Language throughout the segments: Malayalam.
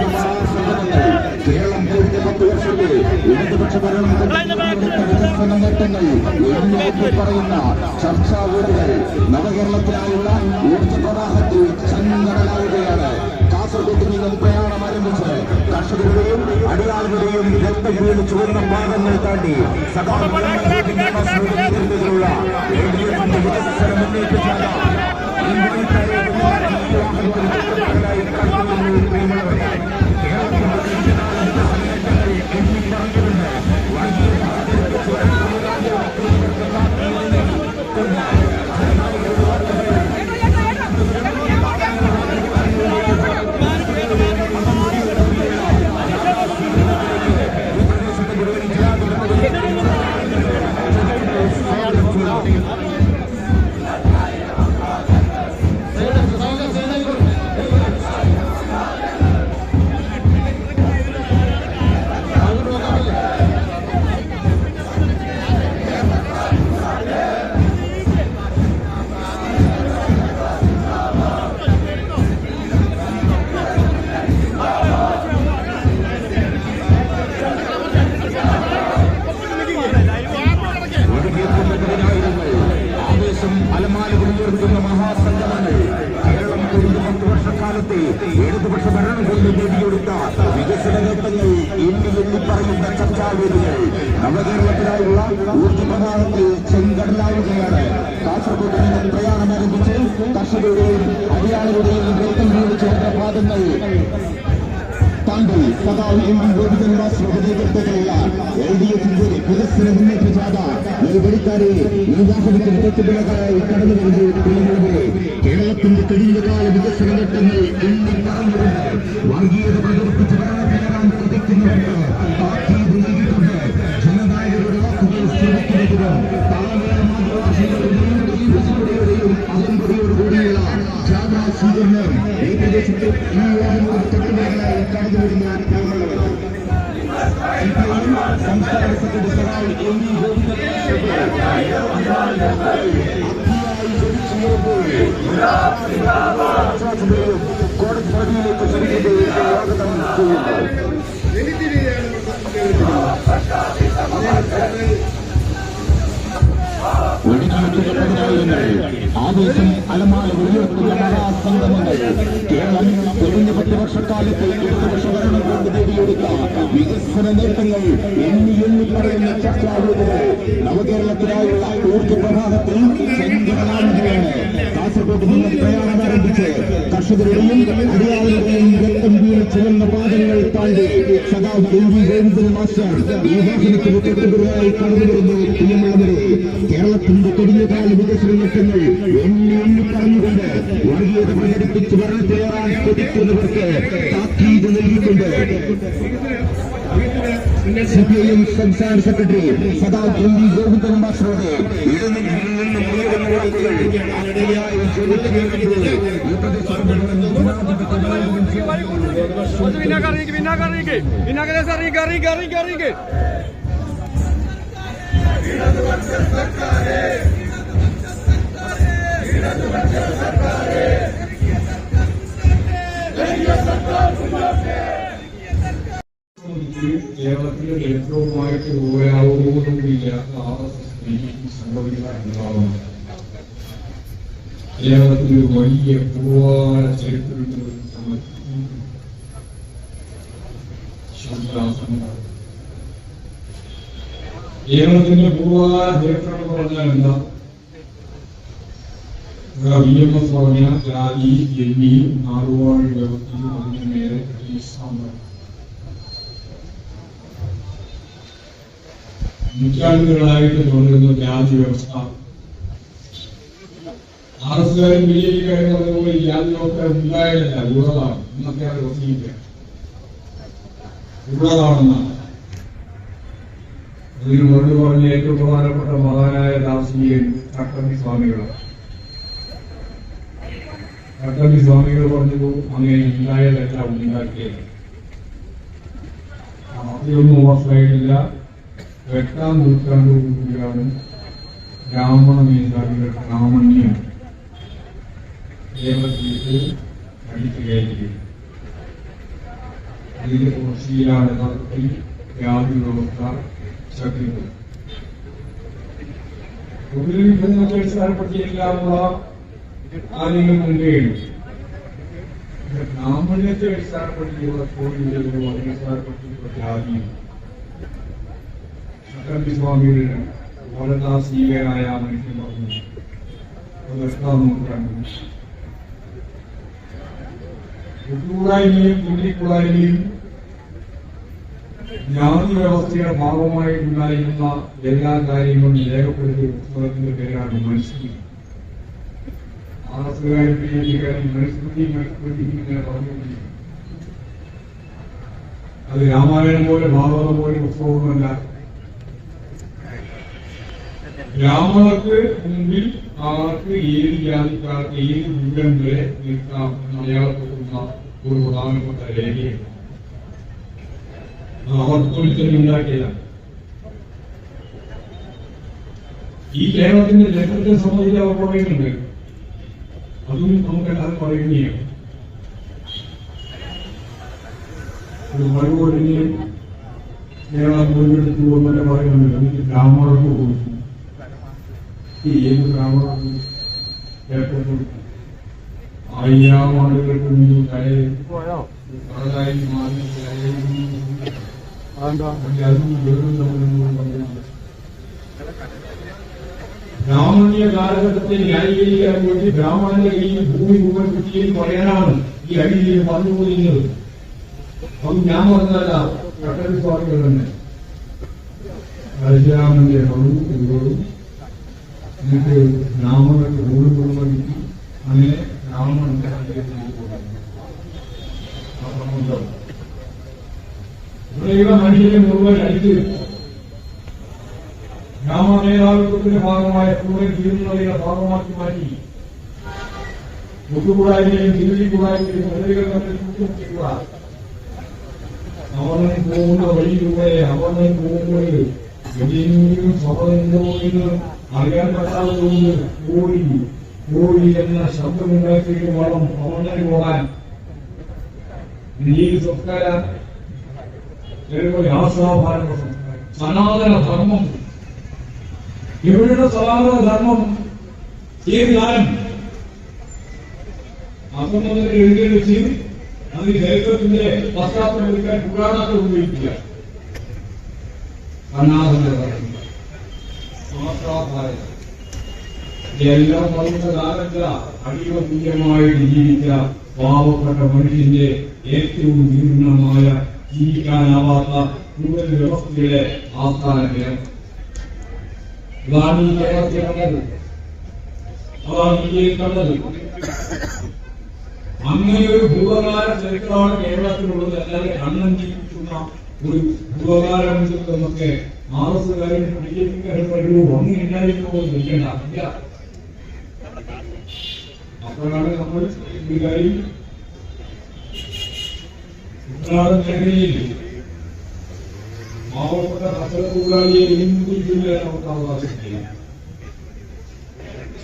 മഹാസംഗമങ്ങൾ കേരളം കഴിഞ്ഞ പത്ത് വർഷത്തെ ഇടതുപക്ഷ ഭരണം വികസന നേട്ടങ്ങൾ എന്നിവർക്ക് പറയുന്ന ചർച്ചാ വീടുകൾ നവകേരളത്തിനായുള്ള ഊർജ പ്രവാഹത്തിൽ ചങ്ങടലാവുകയാണ് കാസർഗോഡ് നിന്നും പ്രയാണം ആരംഭിച്ച് കർഷകരുടെയും അടിയാളുകളുടെയും രക്തം വീണ് ചുവന്ന പാദങ്ങൾ താണ്ടി വികസന മുന്നേറ്റ ജാഥ വർഷക്കാലത്തെ ഇടതുപക്ഷ ഭരണം കൊണ്ട് നേടിയെടുത്ത വികസന നേട്ടങ്ങൾ എണ്ണി എണ്ണി പറയുന്ന ചർച്ചാവേദികൾ നവകേരളത്തിനായുള്ള ഊർജ പ്രധാനത്തിൽ ചെങ്കടലാവുകയാണ്. കാസർഗോഡ് നിന്ന് പ്രയാണം ആരംഭിച്ച് കർഷകരുടെയും അടിയാളുകളുടെയും രക്തം വീട് ചേർന്ന പാദങ്ങൾ താണ്ടി സഖാവ് എം. ഗോവിന്ദൻ ഗോപിചന്ദ്രാസ് വികസന മുന്നേറ്റ ജാഥ ഈ വെടിക്കാരെ ഈ വാഹനത്തിൽ തെറ്റുപിഴകളായി കടന്നു വരുന്നത് പ്രിയമുള്ളവരെ കേരളത്തിന്റെ കഴിഞ്ഞകാല വികസന നേട്ടങ്ങൾ എണ്ണി പറഞ്ഞുകൊണ്ട് വർഗീയത പ്രചരിപ്പിച്ച് ഭരണത്തിലെത്താൻ കൊതിക്കുന്നവർക്ക് താക്കീത് നൽകിയിട്ടുണ്ട് ജനനായകരുടെ വാക്കുകൾ ശ്രമിക്കുന്നതിനും താളമേള മാതൃഭാഷകളുടെയും ദേശീയതയുടെയും അഹംബതിയോടുകൂടിയുള്ള ജാഥാ സ്വീകരണം ഈ പ്രദേശത്ത് ഈ വാഹനങ്ങൾ തെറ്റുപിഴകളായി കടന്നു വരുന്ന പ്രിയമുള്ളവർ സംസ്ഥാന സെക്രട്ടറി സഹായി എം വി കോടതി പ്രതിയിലേക്ക് ക്ഷണിക്കുന്നത് സ്വാഗതം ചെയ്യുന്നു ഒഴുകിയെത്തുന്നതിനായിരുന്നങ്ങൾ ആവേശം അലമാല ഉയർത്തുന്ന മഹാസംഗമങ്ങൾ. കേരളം കഴിഞ്ഞ പത്ത് വർഷക്കാലത്ത് ഇടതുപക്ഷ ഭരണം കൊണ്ട് നേടിയെടുത്ത വികസന നേട്ടങ്ങൾ എണ്ണി എണ്ണി പറയുന്ന ചർച്ചാവൂത് നവകേരളത്തിനായുള്ള ഊർജ പ്രവാഹത്തിൽ കാസർഗോഡ് നിന്ന് പ്രയാണം ആരംഭിച്ച് കർഷകരുടെയും അടിയാളുകളുടെയും രക്തം വീണ് പാദങ്ങൾ താണ്ടി സദാവ് ദേവി ഗോവിന്ദൻ മാസ്റ്റർ ഈ വാഹനത്തിന് തൊട്ടുപിറകായി കടന്നു വരുന്നു കേരളത്തിന്റെ കഴിഞ്ഞകാല വികസന നേട്ടങ്ങൾ എണ്ണി എണ്ണി പറഞ്ഞുകൊണ്ട് വർഗീയത പ്രചരിപ്പിച്ച് ഭരണത്തിലേറാൻ കൊതിക്കുന്നവർക്ക് താക്കീത് നൽകിയിട്ടുണ്ട് സിപിഐഎം സംസ്ഥാന സെക്രട്ടറി സദാ എം വി ഗോവിന്ദൻ മാസ്റ്ററുടെ ഇടനിലയിൽ നിന്ന് മുഴുവൻ വാക്കുകൾ അടയായി ജ്വലിച്ചുയർത്തുന്നത് ഈ കുറച്ച് എസ് എസ് സംഭവിക്കുന്ന അനുഭവം കേരളത്തിൽ ഒരു വലിയ പൂവാല ചരിത്രത്തിൽ കേരളത്തിന്റെ പൂവാല ചരിത്രം എന്ന് പറഞ്ഞാൽ എന്താ? വി എം എസ് സാമ്രാജ്യം നൂറ്റാണ്ടുകളായിട്ട് തുടരുന്ന ജാതി വ്യവസ്ഥ. ആർ എസ് കാരും ബി ജെ പിക്കാരും പറഞ്ഞ ഈ ജാതി വ്യവസ്ഥ ഉണ്ടായതല്ല ഉള്ളതാണ്. ഇന്നത്തെ അവർ ഉള്ളതാണെന്നാണ്. അതിന് മറുപടി പറഞ്ഞ ഏറ്റവും പ്രധാനപ്പെട്ട മഹാനായ ദാർശനികൻ ചട്ടമ്പി സ്വാമികളാണ്. ചട്ടമ്പി സ്വാമികൾ പറഞ്ഞു അങ്ങനെ ഉണ്ടായതല്ല ഉണ്ടാക്കിയത്. അതൊന്നും വർഷമായിട്ടില്ല എട്ടാം നൂറ്റാണ്ടുകൂടിയാണ് ബ്രാഹ്മണ മേധാവികൾ ബ്രാഹ്മണ്യം കേരളത്തിലേക്ക് അടിച്ചു കയറ്റി അതിന്റെ തുടർച്ചയിലാണ് യഥാർത്ഥത്തിൽ ജാതി വ്യവസ്ഥ ശക്തികൾ പൊതുവിഭജനത്തെ അടിസ്ഥാനപ്പെടുത്തിയില്ലാനുള്ള കാര്യങ്ങൾ മുൻകൈയുണ്ട് ബ്രാഹ്മണ്യത്തെ അടിസ്ഥാനപ്പെടുത്തിയുള്ള തൊഴിലുകളും അടിസ്ഥാനപ്പെടുത്തിയുള്ള ജാതിയും ചട്ടമ്പി സ്വാമികളുടെ വലതാസീകരായ മനുഷ്യൻ പറഞ്ഞു പതിനെട്ടാം നൂറ്റാണ്ടിൽ കുട്ടുകൂടായ്മയും തുള്ളിക്കൂടായ്മയും ജാതി വ്യവസ്ഥയുടെ ഭാഗമായിട്ടുണ്ടായിരുന്ന എല്ലാ കാര്യങ്ങളും രേഖപ്പെടുത്തിയ പുസ്തകത്തിന്റെ പേരാണ് മനുസ്മൃതി അത് രാമായണം പോലെ ഭാഗവതം പോലെ പുസ്തകമൊന്നുമല്ല. രാമർക്ക് മുമ്പിൽ ആർക്ക് ഏത് ജാതിക്കാർക്ക് ഏത് ദൂരം വരെ നിൽക്കാം മലയാളപ്പെടുന്ന ഒരു പ്രധാനപ്പെട്ട രേഖയാണ് ഉണ്ടാക്കിയതാണ്. ഈ കേരളത്തിന്റെ ചരിത്രത്തെ സംബന്ധിച്ച് അവർ പറയുന്നുണ്ട്. हजूरी काम का ढाल पड़े नहीं है हमारे वो नहीं है मेरा बोलने के दूर में ने बारे में लगी कि ब्राह्मण को बोल कि ये ब्राह्मण क्या को बोल आइया मारे के तुम जो चाहे बड़ाई मारे चाहे आंधा जल्दी ज़रूर तुम लोगों को बंदे ബ്രാഹ്മണീയ കാലഘട്ടത്തെ ന്യായീകരിക്കാൻ വേണ്ടി ബ്രാഹ്മണന്റെ കയ്യിൽ ഭൂമി മുഴുവൻ കിട്ടിയെന്ന് പറയാനാണ് ഈ അടിയിൽ പറഞ്ഞുകൊണ്ടിരുന്നത് അത് ഞാൻ പറഞ്ഞതല്ല കട്ടൽ സ്വാമികൾ തന്നെ പരശുരാമന്റെ മകളും ഇവരോടും എന്നിട്ട് ബ്രാഹ്മണർക്ക് ഭൂമി മുഴുവൻ കിട്ടി അങ്ങനെ ബ്രാഹ്മണന്റെ കയ്യിലേക്ക് പോകുന്നു ആ പ്രബന്ധം ഇവിടെയുള്ള മനുഷ്യരെ മുഴുവൻ അടിച്ചു ഗ്രാമ മേധാവിത്വത്തിന്റെ ഭാഗമായ കൂടുതൽ തീരുന്നതിന്റെ ഭാഗമാക്കി മാറ്റി. മുട്ടുകൂടായ്മയും തിരുവിക്കൂടായ്മയും മുതലുകൾ തമ്മിൽ ചെയ്യുക. അവനും പോകുന്ന വഴിയിലൂടെ അവനും പോകുമ്പോൾ വലിയ സഭയുണ്ടോ എന്ന് അറിയാൻ പറ്റാത്തതുകൊണ്ട് കോഴി കോഴി എന്ന ശബ്ദമുണ്ടാക്കിയിട്ട് വേണം അവനെ പോകാൻ നീ സംസ്കാരം സംസ്കാരം സനാതന ധർമ്മം ഇവരുടെ സ്വഭാവ ധർമ്മം ഏത് കാലം? അപ്പം എഴുതേണ്ട ചെയ്ത് അത് ചരിത്രത്തിന്റെ പശ്ചാത്തലം എടുക്കാൻ പുരാണത്തെ ഉപയോഗിക്കുക. കണ്ണാസന്റെ എല്ലാം പറയുന്ന അടിവ തുല്യമായിട്ട് ജീവിച്ച പാവപ്പെട്ട മനുഷ്യന്റെ ഏറ്റവും ജീർണമായ ജീവിക്കാനാവാത്ത കൂടുതൽ വ്യവസ്ഥയുടെ ആസ്ഥാന അങ്ങനെ ഒരു ഭൂതകാല ചരിത്രമാണ് കേരളത്തിലുള്ളത് അല്ലാതെ കണ്ണൻ ജീവിക്കുന്ന ഒരു ഭൂപകാരം എന്നൊക്കെ ജെ പിക്കാരും കഴിവോ ഒന്നും ഇല്ലായിരുന്നു നിൽക്കണ്ട ഇല്ല അപ്പോഴാണ് നമ്മൾ ഈ കാര്യം ഉത്രാടം മേഖലയിൽ मावळकडे हाताला उडाली हिंदू जिल्ह्याला होता होता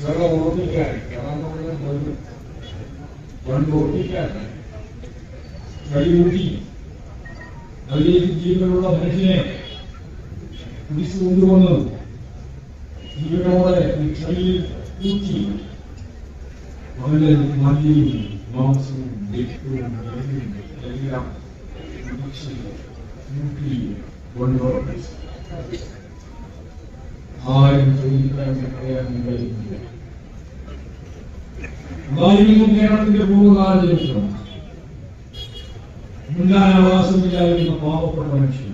सगळं ओळखी काय पण ओळखी काय गली उठी गली जीवनोडा भाषे पुलिस उंदरवन जीवनोडा चली ऊँची म्हणजे माझी माणसं देखील UP ആരും ചോദിക്കാൻ പറയാൻ കഴിയുന്നില്ല അതായിരുന്നു കേരളത്തിന്റെ പൂർവ്വകാല ചരിത്രം മുണ്ടാൻ അവകാശമില്ലാതിരുന്ന പാവപ്പെട്ട മനുഷ്യൻ